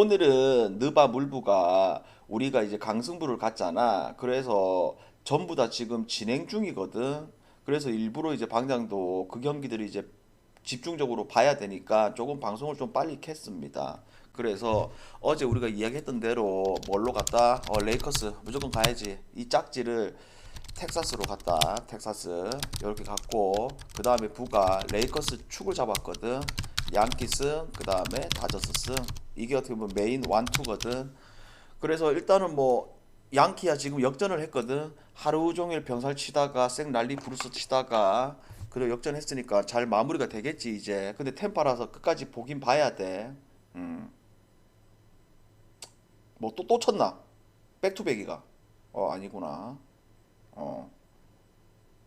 오늘은 느바 물부가 우리가 이제 강승부를 갔잖아. 그래서 전부 다 지금 진행 중이거든. 그래서 일부러 이제 방장도 그 경기들을 이제 집중적으로 봐야 되니까 조금 방송을 좀 빨리 켰습니다. 그래서 어제 우리가 이야기했던 대로 뭘로 갔다? 어, 레이커스 무조건 가야지. 이 짝지를 텍사스로 갔다. 텍사스 이렇게 갔고 그 다음에 부가 레이커스 축을 잡았거든. 양키스 그 다음에 다저스스 이게 어떻게 보면 메인 완투거든. 그래서 일단은 뭐 양키야 지금 역전을 했거든. 하루 종일 병살 치다가 생 랄리 브루스 치다가 그래 역전했으니까 잘 마무리가 되겠지 이제. 근데 템파라서 끝까지 보긴 봐야 돼. 음. 뭐또또 쳤나? 백투백이가. 어 아니구나. 어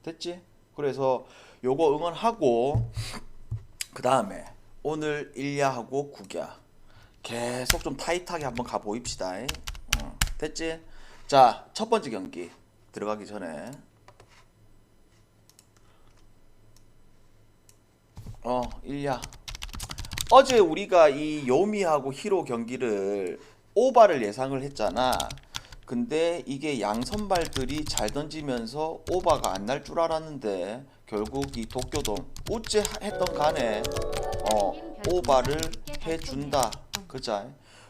됐지? 그래서 요거 응원하고 그 다음에 오늘 1야하고 9야 계속 좀 타이트하게 한번 가 보입시다. 어, 됐지? 자, 첫 번째 경기 들어가기 전에 어, 1야. 어제 우리가 이 요미하고 히로 경기를 오바를 예상을 했잖아. 근데 이게 양선발들이 잘 던지면서 오바가 안 날 줄 알았는데 결국 이 도쿄돔 어째 했던 간에 어 오바를 해준다. 그자.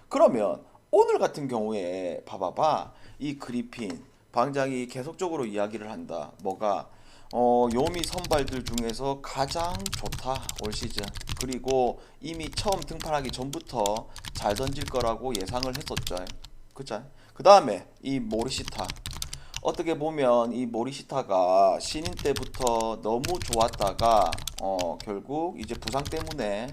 그러면 오늘 같은 경우에 봐봐봐. 이 그리핀 방장이 계속적으로 이야기를 한다. 뭐가? 어 요미 선발들 중에서 가장 좋다. 올 시즌. 그리고 이미 처음 등판하기 전부터 잘 던질 거라고 예상을 했었죠. 그자. 그 다음에 이 모리시타 어떻게 보면 이 모리시타가 신인 때부터 너무 좋았다가 어 결국 이제 부상 때문에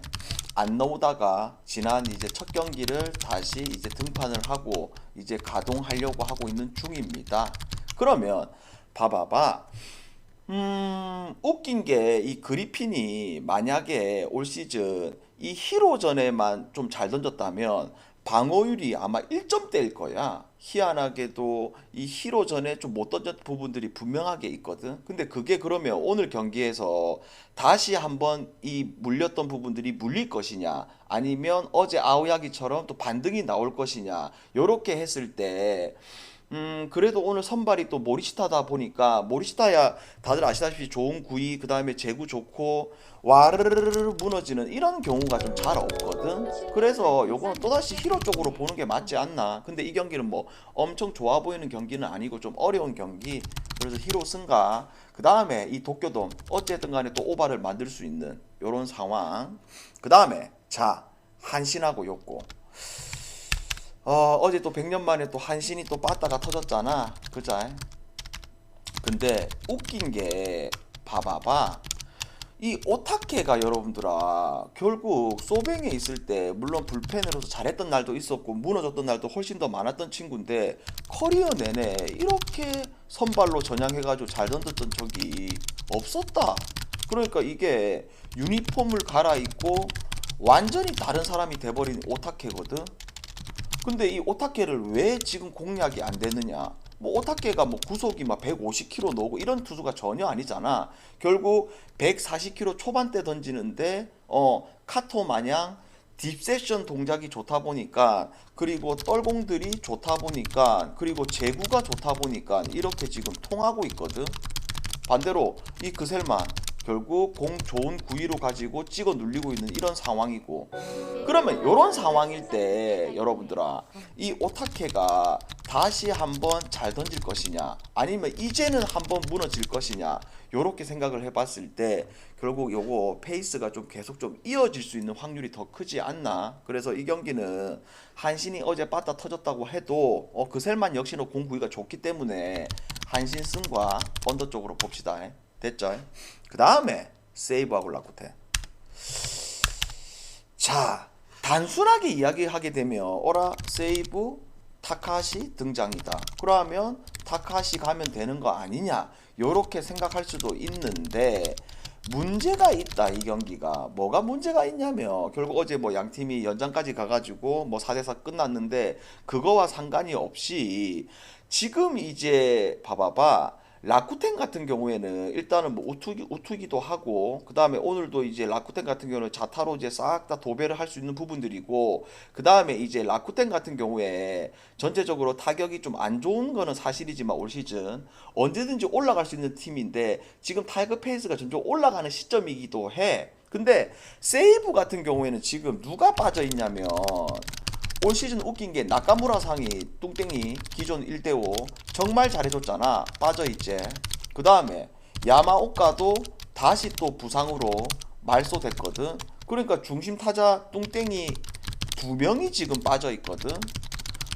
안 나오다가 지난 이제 첫 경기를 다시 이제 등판을 하고 이제 가동하려고 하고 있는 중입니다. 그러면 봐봐봐. 음, 웃긴 게 이 그리핀이 만약에 올 시즌 이 히로전에만 좀 잘 던졌다면 방어율이 아마 1점대일 거야. 희한하게도 이 히로 전에 좀 못 던졌던 부분들이 분명하게 있거든. 근데 그게 그러면 오늘 경기에서 다시 한번 이 물렸던 부분들이 물릴 것이냐, 아니면 어제 아오야기처럼 또 반등이 나올 것이냐, 요렇게 했을 때 음, 그래도 오늘 선발이 또 모리시타다 보니까 모리시타야 다들 아시다시피 좋은 구위 그 다음에 제구 좋고 와르르르 무너지는 이런 경우가 좀 잘 없거든. 그래서 요거는 또다시 히로 쪽으로 보는 게 맞지 않나. 근데 이 경기는 뭐 엄청 좋아 보이는 경기는 아니고 좀 어려운 경기. 그래서 히로 승가. 그 다음에 이 도쿄돔 어쨌든 간에 또 오바를 만들 수 있는 요런 상황. 그 다음에 자, 한신하고 요거. 어, 어제 또 100년 만에 또 한신이 또 빠따가 터졌잖아. 그자? 근데 웃긴 게 봐봐봐. 이 오타케가 여러분들아 결국 소뱅에 있을 때 물론 불펜으로서 잘했던 날도 있었고 무너졌던 날도 훨씬 더 많았던 친구인데 커리어 내내 이렇게 선발로 전향해가지고 잘 던졌던 적이 없었다. 그러니까 이게 유니폼을 갈아입고 완전히 다른 사람이 돼버린 오타케거든. 근데 이 오타케를 왜 지금 공략이 안 되느냐? 뭐 오타케가 뭐 구속이 막 150km 나오고 이런 투수가 전혀 아니잖아. 결국 140km 초반대 던지는데 어 카토 마냥 딥세션 동작이 좋다 보니까 그리고 떨공들이 좋다 보니까 그리고 제구가 좋다 보니까 이렇게 지금 통하고 있거든. 반대로 이 그셀만 결국 공 좋은 구위로 가지고 찍어 눌리고 있는 이런 상황이고. 그러면 이런 상황일 때 여러분들아 이 오타케가 다시 한번 잘 던질 것이냐 아니면 이제는 한번 무너질 것이냐 요렇게 생각을 해봤을 때 결국 요거 페이스가 좀 계속 좀 이어질 수 있는 확률이 더 크지 않나. 그래서 이 경기는 한신이 어제 빠따 터졌다고 해도 어, 그셀만 역시나 공 구위가 좋기 때문에 한신 승과 언더 쪽으로 봅시다. 됐죠? 그 다음에 세이브하고 라쿠테. 자, 단순하게 이야기하게 되면 어라 세이브 타카시 등장이다. 그러면 타카시 가면 되는 거 아니냐? 요렇게 생각할 수도 있는데 문제가 있다 이 경기가 뭐가 문제가 있냐면 결국 어제 뭐 양 팀이 연장까지 가가지고 뭐 4대4 끝났는데 그거와 상관이 없이 지금 이제 봐봐봐 라쿠텐 같은 경우에는 일단은 뭐 우투기 우투기도 하고 그 다음에 오늘도 이제 라쿠텐 같은 경우는 자타로 이제 싹 다 도배를 할 수 있는 부분들이고 그 다음에 이제 라쿠텐 같은 경우에 전체적으로 타격이 좀 안 좋은 거는 사실이지만 올 시즌 언제든지 올라갈 수 있는 팀인데 지금 타격 페이스가 점점 올라가는 시점이기도 해. 근데 세이브 같은 경우에는 지금 누가 빠져 있냐면 올 시즌 웃긴 게 나카무라 상이 뚱땡이 기존 1대5 정말 잘해줬잖아. 빠져있지. 그 다음에 야마오카도 다시 또 부상으로 말소됐거든. 그러니까 중심 타자 뚱땡이 두 명이 지금 빠져있거든.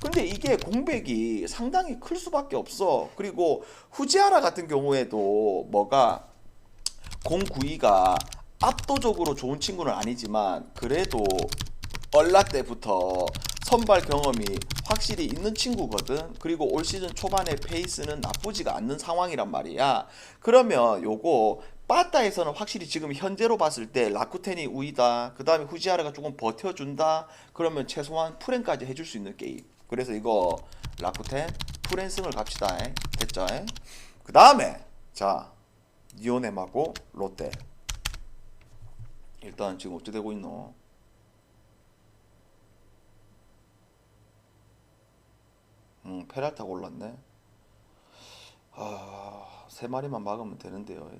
근데 이게 공백이 상당히 클 수밖에 없어. 그리고 후지하라 같은 경우에도 뭐가 092가 압도적으로 좋은 친구는 아니지만 그래도 얼라 때부터 선발 경험이 확실히 있는 친구거든. 그리고 올 시즌 초반에 페이스는 나쁘지가 않는 상황이란 말이야. 그러면 요거 빠따에서는 확실히 지금 현재로 봤을 때 라쿠텐이 우위다. 그 다음에 후지하르가 조금 버텨준다. 그러면 최소한 프렌까지 해줄 수 있는 게임. 그래서 이거 라쿠텐 프렌승을 갑시다. 됐죠? 그 다음에 자 니오넴하고 롯데. 일단 지금 어떻게 되고 있노? 음, 페랄타가 올랐네. 아, 세 마리만 막으면 되는데요.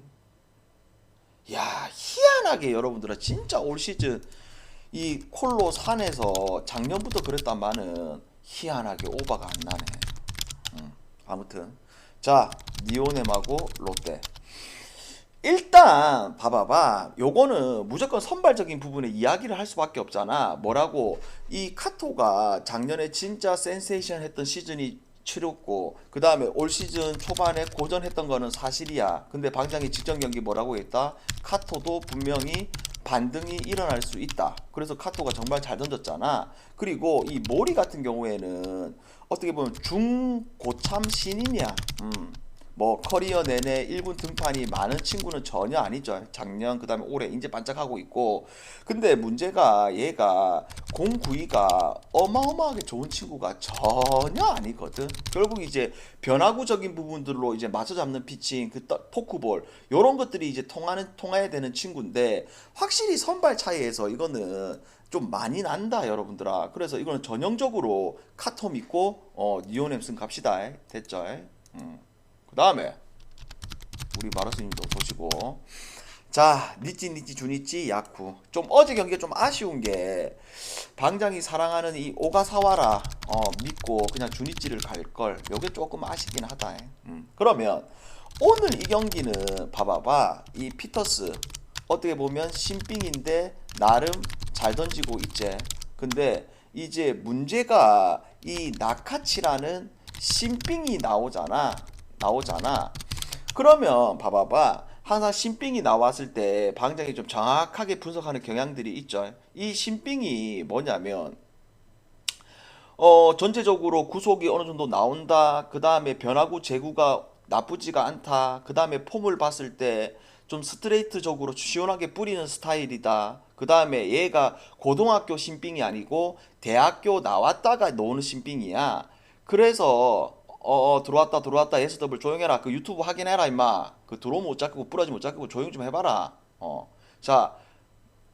야, 희한하게 여러분들아 진짜 올 시즌 이 콜로 산에서 작년부터 그랬단마는 희한하게 오바가 안 나네. 음, 아무튼 자, 니오넴하고 롯데. 일단 봐봐봐. 요거는 무조건 선발적인 부분에 이야기를 할 수밖에 없잖아. 뭐라고? 이 카토가 작년에 진짜 센세이션 했던 시즌이 치렀고 그 다음에 올 시즌 초반에 고전했던 거는 사실이야. 근데 방장이 직전 경기 뭐라고 했다? 카토도 분명히 반등이 일어날 수 있다. 그래서 카토가 정말 잘 던졌잖아. 그리고 이 모리 같은 경우에는 어떻게 보면 중고참 신인이야. 음. 뭐 커리어 내내 1군 등판이 많은 친구는 전혀 아니죠. 작년 그다음에 올해 이제 반짝하고 있고 근데 문제가 얘가 092가 어마어마하게 좋은 친구가 전혀 아니거든. 결국 이제 변화구적인 부분들로 이제 맞춰 잡는 피칭, 그 떠- 포크볼 요런 것들이 이제 통하는 통해야 되는 친구인데 확실히 선발 차이에서 이거는 좀 많이 난다 여러분들아. 그래서 이거는 전형적으로 카토 믿고 어 니오넴슨 갑시다. 됐죠? 음. 그 다음에 우리 마라스님도 보시고. 자 니찌 니찌 주니찌 야쿠. 좀 어제 경기가 좀 아쉬운 게 방장이 사랑하는 이 오가사와라 어 믿고 그냥 주니찌를 갈걸. 요게 조금 아쉽긴 하다. 음. 그러면 오늘 이 경기는 봐봐봐. 이 피터스 어떻게 보면 신빙인데 나름 잘 던지고 있지. 근데 이제 문제가 이 나카치라는 신빙이 나오잖아 나오잖아. 그러면 봐봐봐. 항상 신빙이 나왔을 때 방장이 좀 정확하게 분석하는 경향들이 있죠. 이 신빙이 뭐냐면 어 전체적으로 구속이 어느 정도 나온다. 그 다음에 변화구 제구가 나쁘지가 않다. 그 다음에 폼을 봤을 때 좀 스트레이트적으로 시원하게 뿌리는 스타일이다. 그 다음에 얘가 고등학교 신빙이 아니고 대학교 나왔다가 노는 신빙이야. 그래서 어, 어 들어왔다 들어왔다 SW 조용해라. 그 유튜브 확인해라 임마. 그 들어오면 못 잡고 뿌라지 못 잡고 조용 좀 해봐라. 어자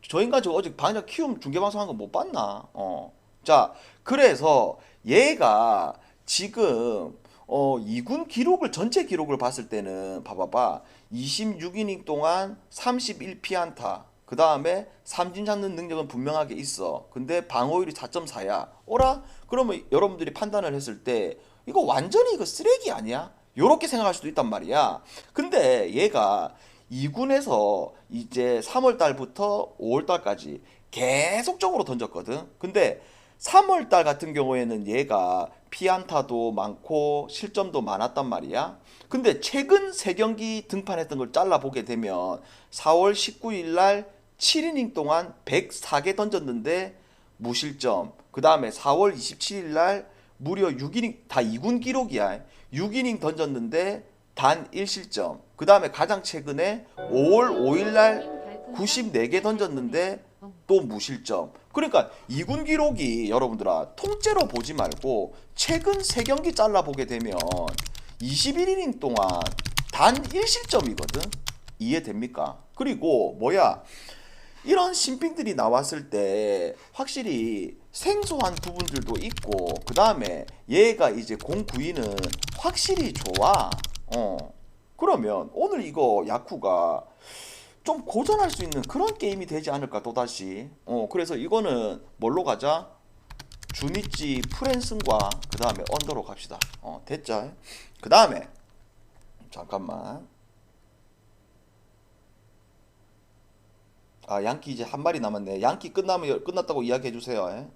저 인간 저 어제 방장 키움 중계방송 한 거 못 봤나? 어자 그래서 얘가 지금 어 2군 기록을 전체 기록을 봤을 때는 봐봐봐. 26이닝 동안 31피안타. 그 다음에 삼진 잡는 능력은 분명하게 있어. 근데 방어율이 4.4야. 어라? 그러면 여러분들이 판단을 했을 때 이거 완전히 이거 쓰레기 아니야? 요렇게 생각할 수도 있단 말이야. 근데 얘가 2군에서 이제 3월 달부터 5월 달까지 계속적으로 던졌거든. 근데 3월 달 같은 경우에는 얘가 피안타도 많고 실점도 많았단 말이야. 근데 최근 3경기 등판했던 걸 잘라 보게 되면 4월 19일 날 7이닝 동안 104개 던졌는데 무실점. 그 다음에 4월 27일 날 무려 6이닝 다 2군 기록이야. 6이닝 던졌는데 단 1실점. 그 다음에 가장 최근에 5월 5일 날 94개 던졌는데 또 무실점. 그러니까 2군 기록이 여러분들아 통째로 보지 말고 최근 3경기 잘라 보게 되면 21이닝 동안 단 1실점이거든. 이해됩니까? 그리고 뭐야? 이런 신兵들이 나왔을 때 확실히 생소한 부분들도 있고 그 다음에 얘가 이제 공 구위는 확실히 좋아. 어. 그러면 오늘 이거 야쿠가 좀 고전할 수 있는 그런 게임이 되지 않을까 또다시. 어. 그래서 이거는 뭘로 가자? 주니찌 프랜슨과 그 다음에 언더로 갑시다. 어. 됐죠? 그 다음에 잠깐만. 아 양키 이제 한 마리 남았네. 양키 끝나면 여- 끝났다고 이야기해 주세요. 예.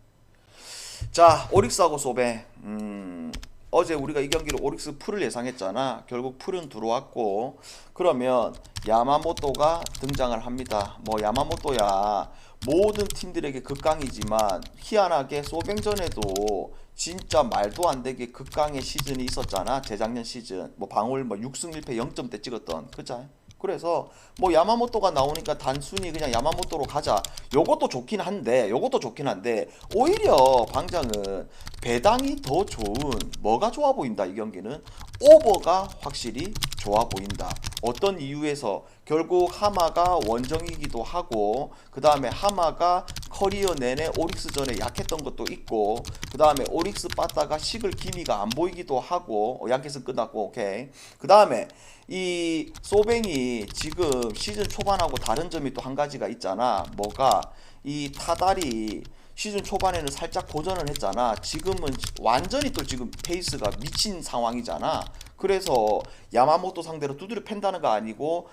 자 오릭스하고 소베. 음, 어제 우리가 이 경기로 오릭스 풀을 예상했잖아. 결국 풀은 들어왔고 그러면 야마모토가 등장을 합니다. 뭐 야마모토야 모든 팀들에게 극강이지만 희한하게 소뱅전에도 진짜 말도 안 되게 극강의 시즌이 있었잖아. 재작년 시즌 뭐 방울 뭐 6승 1패 0점대 찍었던 그자. 그래서 뭐 야마모토가 나오니까 단순히 그냥 야마모토로 가자. 요것도 좋긴 한데 요것도 좋긴 한데 오히려 방장은 배당이 더 좋은 뭐가 좋아 보인다 이 경기는 오버가 확실히 좋아 보인다. 어떤 이유에서 결국 하마가 원정이기도 하고 그 다음에 하마가 커리어 내내 오릭스전에 약했던 것도 있고 그 다음에 오릭스 빠따가 식을 기미가 안 보이기도 하고 어, 양켓은 끝났고 오케이 그 다음에 이 소뱅이 지금 시즌 초반하고 다른 점이 또 한 가지가 있잖아 뭐가 이 타달이 시즌 초반에는 살짝 고전을 했잖아. 지금은 완전히 또 지금 페이스가 미친 상황이잖아. 그래서 야마모토 상대로 두드려 팬다는 거 아니고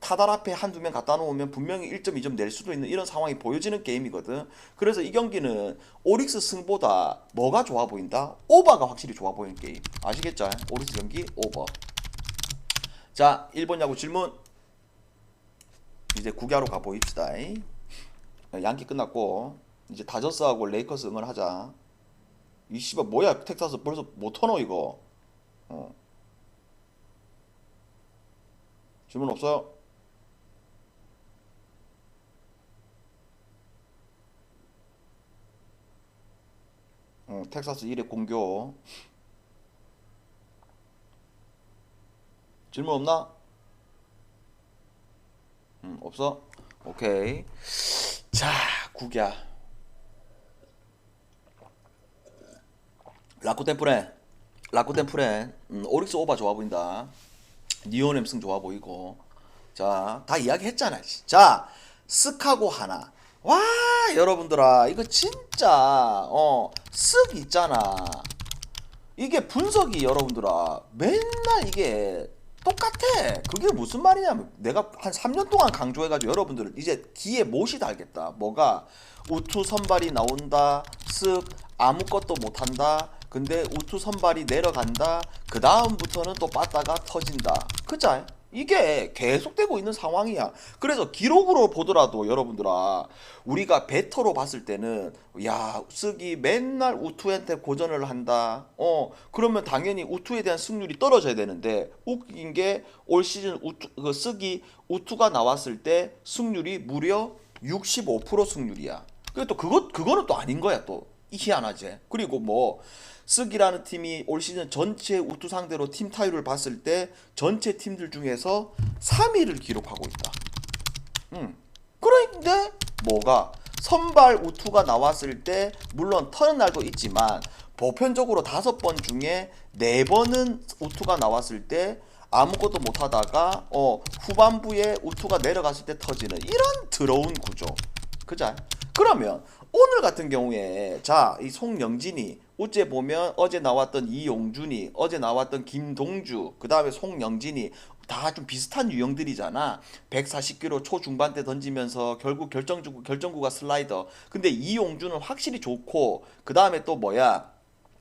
타달 앞에 한두 명 갖다 놓으면 분명히 1점, 2점 낼 수도 있는 이런 상황이 보여지는 게임이거든. 그래서 이 경기는 오릭스 승보다 뭐가 좋아 보인다? 오버가 확실히 좋아 보이는 게임. 아시겠죠? 오릭스 경기 오버. 자, 1번 야구 질문. 이제 구기하러 가 보입시다. 양기 끝났고 이제 다저스하고 레이커스 응원하자. 이 씨발 뭐야 텍사스 벌써 못 터너 이거. 어. 질문 없어요? 어, 텍사스 1회 공교. 질문 없나? 음, 없어? 오케이. 자, 국야. 라쿠텐 프렌. 라쿠텐 프렌. 음, 오릭스 오바 좋아 보인다. 니온 엠승 좋아 보이고. 자, 다 이야기했잖아. 씨. 자, 쓱하고 하나. 와, 여러분들아. 이거 진짜, 어, 쓱 있잖아. 이게 분석이 여러분들아. 맨날 이게 똑같아. 그게 무슨 말이냐면 내가 한 3년 동안 강조해가지고 여러분들을 이제 귀에 못이 달겠다. 뭐가 우투 선발이 나온다. 쓱 아무것도 못한다. 근데 우투 선발이 내려간다. 그 다음부터는 또 빠따가 터진다. 그자? 이게 계속되고 있는 상황이야. 그래서 기록으로 보더라도 여러분들아 우리가 베터로 봤을 때는 야 쓰기 맨날 우투한테 고전을 한다. 어 그러면 당연히 우투에 대한 승률이 떨어져야 되는데 웃긴 게 올 시즌 우투 그 쓰기 우투가 나왔을 때 승률이 무려 65% 승률이야. 그게 또 그것 그거는 또 아닌 거야 또 희한하지. 그리고 뭐 쓰기라는 팀이 올 시즌 전체 우투 상대로 팀 타율을 봤을 때 전체 팀들 중에서 3위를 기록하고 있다. 음. 그런데 뭐가 선발 우투가 나왔을 때 물론 터는 날도 있지만 보편적으로 다섯 번 중에 네 번은 우투가 나왔을 때 아무것도 못 하다가 어 후반부에 우투가 내려갔을 때 터지는 이런 더러운 구조. 그자? 그러면 오늘 같은 경우에 자 이 송영진이 어제 보면 어제 나왔던 이용준이 어제 나왔던 김동주 그 다음에 송영진이 다 좀 비슷한 유형들이잖아 140km 초중반대 던지면서 결국 결정구 결정구가 슬라이더 근데 이용준은 확실히 좋고 그 다음에 또 뭐야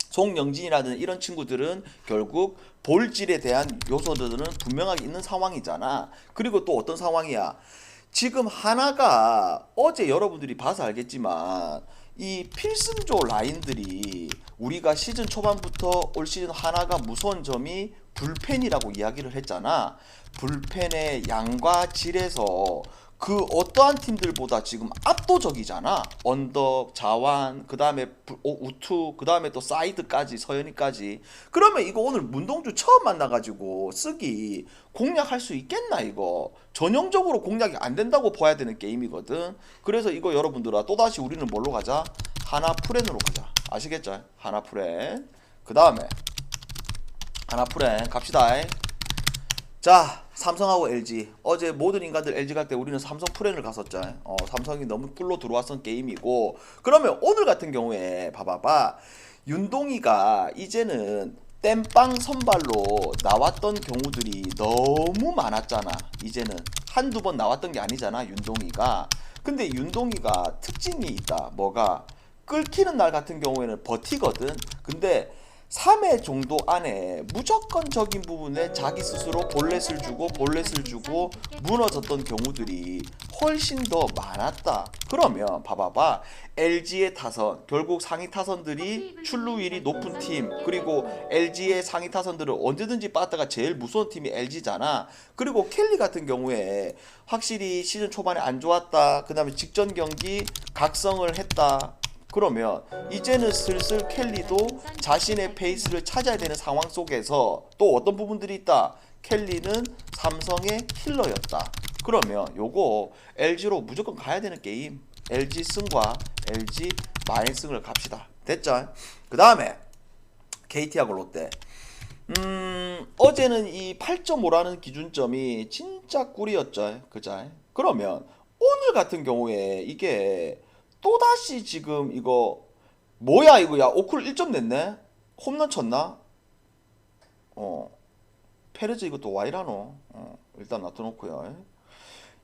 송영진이라든 이런 친구들은 결국 볼질에 대한 요소들은 분명하게 있는 상황이잖아. 그리고 또 어떤 상황이야? 지금 하나가 어제 여러분들이 봐서 알겠지만 이 필승조 라인들이 우리가 시즌 초반부터 올 시즌 하나가 무서운 점이 불펜이라고 이야기를 했잖아. 불펜의 양과 질에서 그 어떠한 팀들보다 지금 압도적이잖아. 언덕, 자완, 그 다음에 우투, 그 다음에 또 사이드까지 서현이까지. 그러면 이거 오늘 문동주 처음 만나가지고 쓰기 공략할 수 있겠나 이거? 전형적으로 공략이 안 된다고 봐야 되는 게임이거든. 그래서 이거 여러분들아 또다시 우리는 뭘로 가자? 하나 프렌으로 가자. 아시겠죠? 하나 프렌. 그 다음에 하나 프렌 갑시다. 자, 삼성하고 LG. 어제 모든 인간들 LG 갈 때 우리는 삼성 프렌을 갔었죠. 어, 삼성이 너무 꿀로 들어왔던 게임이고. 그러면 오늘 같은 경우에 봐봐봐. 윤동이가 이제는 땜빵 선발로 나왔던 경우들이 너무 많았잖아. 이제는 한두 번 나왔던 게 아니잖아. 윤동이가. 근데 윤동이가 특징이 있다. 뭐가? 끌키는 날 같은 경우에는 버티거든. 근데 3회 정도 안에 무조건적인 부분에 자기 스스로 볼넷을 주고 볼넷을 주고 무너졌던 경우들이 훨씬 더 많았다. 그러면 봐봐봐. LG의 타선, 결국 상위 타선들이 출루율이 높은 팀, 그리고 LG의 상위 타선들을 언제든지 빠다가 제일 무서운 팀이 LG잖아. 그리고 켈리 같은 경우에 확실히 시즌 초반에 안 좋았다. 그 다음에 직전 경기 각성을 했다. 그러면 이제는 슬슬 켈리도 자신의 페이스를 찾아야 되는 상황 속에서 또 어떤 부분들이 있다. 켈리는 삼성의 킬러였다. 그러면 요거 LG로 무조건 가야 되는 게임. LG 승과 LG 마이승을 갑시다. 됐죠? 그 다음에 KT하고 롯데. 음, 어제는 이 8.5라는 기준점이 진짜 꿀이었죠. 그죠? 그러면 오늘 같은 경우에 이게 또다시 지금 이거 뭐야 이거? 야 오클 1점 냈네? 홈런 쳤나? 어. 페르즈 이것도 와이라노. 어, 일단 놔둬놓고요.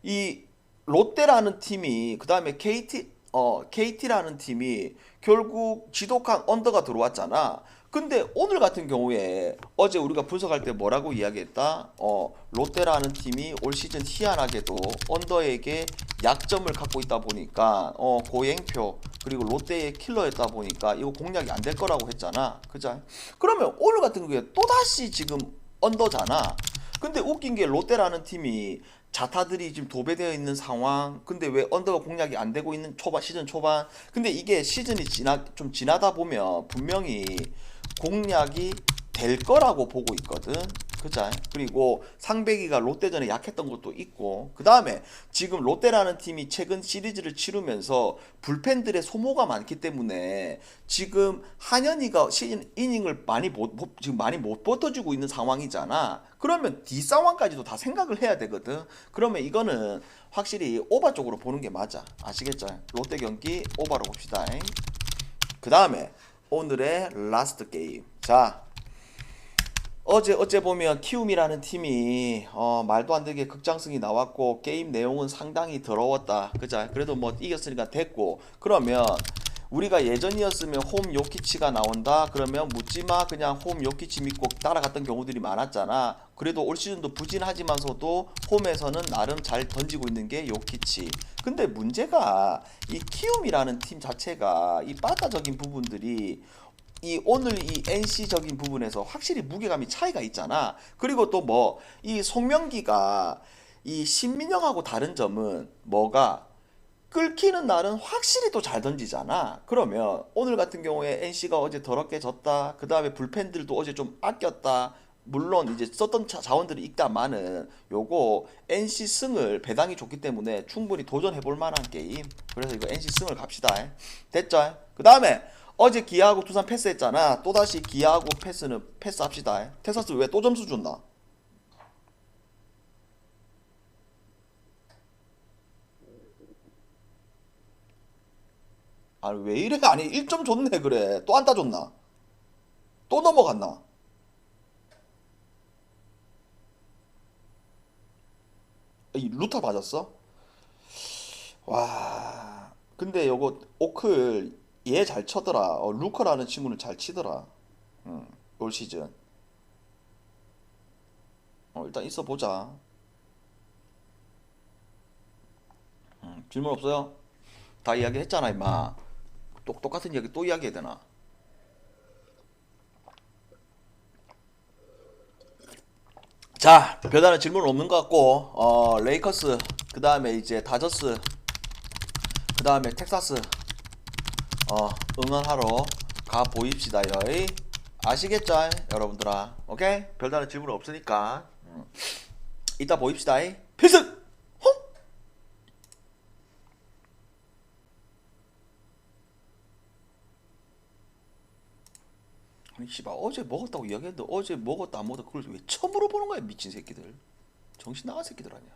이 롯데라는 팀이 그 다음에 KT 어 KT라는 팀이 결국 지독한 언더가 들어왔잖아 근데 오늘 같은 경우에 어제 우리가 분석할 때 뭐라고 이야기했다? 어, 롯데라는 팀이 올 시즌 희한하게도 언더에게 약점을 갖고 있다 보니까 어, 고행표 그리고 롯데의 킬러였다 보니까 이거 공략이 안 될 거라고 했잖아. 그죠? 그러면 오늘 같은 경우에 또다시 지금 언더잖아. 근데 웃긴 게 롯데라는 팀이 자타들이 지금 도배되어 있는 상황. 근데 왜 언더가 공략이 안 되고 있는 초반 시즌 초반. 근데 이게 시즌이 지나 좀 지나다 보면 분명히 공략이 될 거라고 보고 있거든. 그자 그리고 상배기가 롯데전에 약했던 것도 있고 그 다음에 지금 롯데라는 팀이 최근 시리즈를 치르면서 불펜들의 소모가 많기 때문에 지금 한현희가 시즌 이닝을 많이 못 못- 지금 많이 못 버텨주고 있는 상황이잖아. 그러면 뒷 상황까지도 다 생각을 해야 되거든. 그러면 이거는 확실히 오바 쪽으로 보는 게 맞아. 아시겠죠? 롯데 경기 오바로 봅시다. 그 다음에 오늘의 라스트 게임. 자, 어제 어째 보면 키움이라는 팀이 어, 말도 안 되게 극장승이 나왔고 게임 내용은 상당히 더러웠다. 그자? 그래도 뭐 이겼으니까 됐고. 그러면 우리가 예전이었으면 홈 요키치가 나온다. 그러면 묻지마 그냥 홈 요키치 믿고 따라갔던 경우들이 많았잖아. 그래도 올 시즌도 부진하지만서도 홈에서는 나름 잘 던지고 있는 게 요키치. 근데 문제가 이 키움이라는 팀 자체가 이 빠따적인 부분들이 이 오늘 이 NC적인 부분에서 확실히 무게감이 차이가 있잖아. 그리고 또 뭐 이 송명기가 이 신민영하고 다른 점은 뭐가 끌키는 날은 확실히 또 잘 던지잖아. 그러면 오늘 같은 경우에 NC가 어제 더럽게 졌다. 그 다음에 불펜들도 어제 좀 아꼈다. 물론 이제 썼던 자- 자원들이 있다마는 요거 NC 승을 배당이 좋기 때문에 충분히 도전해 볼 만한 게임. 그래서 이거 NC 승을 갑시다. 됐죠? 그 다음에 어제 기아하고 두산 패스했잖아. 또다시 기아하고 패스는 패스합시다. 텍사스 왜 또 점수 줬나? 아니 왜 이래? 아니 1점 줬네 그래. 또 안 따줬나? 또 넘어갔나? 이 루타 맞았어? 와. 근데 요거 오클 얘 잘 쳐더라. 어, 루커라는 친구는 잘 치더라. 응, 올 시즌. 어, 일단 있어 보자. 음, 질문 없어요? 다 이야기 했잖아, 임마. 똑 똑같은 이야기 또 이야기해야 되나? 자, 별다른 질문 없는 것 같고, 어, 레이커스 그 다음에 이제 다저스 그 다음에 텍사스 어 응원하러 가 보입시다 요 아시겠죠 여러분들아? 오케이? 별다른 질문 없으니까. 음. 이따 보입시다 필승 씨발 어제 먹었다고 이야기했는데 어제 먹었다 안 먹었다 그걸 왜 처음 물어보는 거야 미친 새끼들? 정신 나간 새끼들 아니야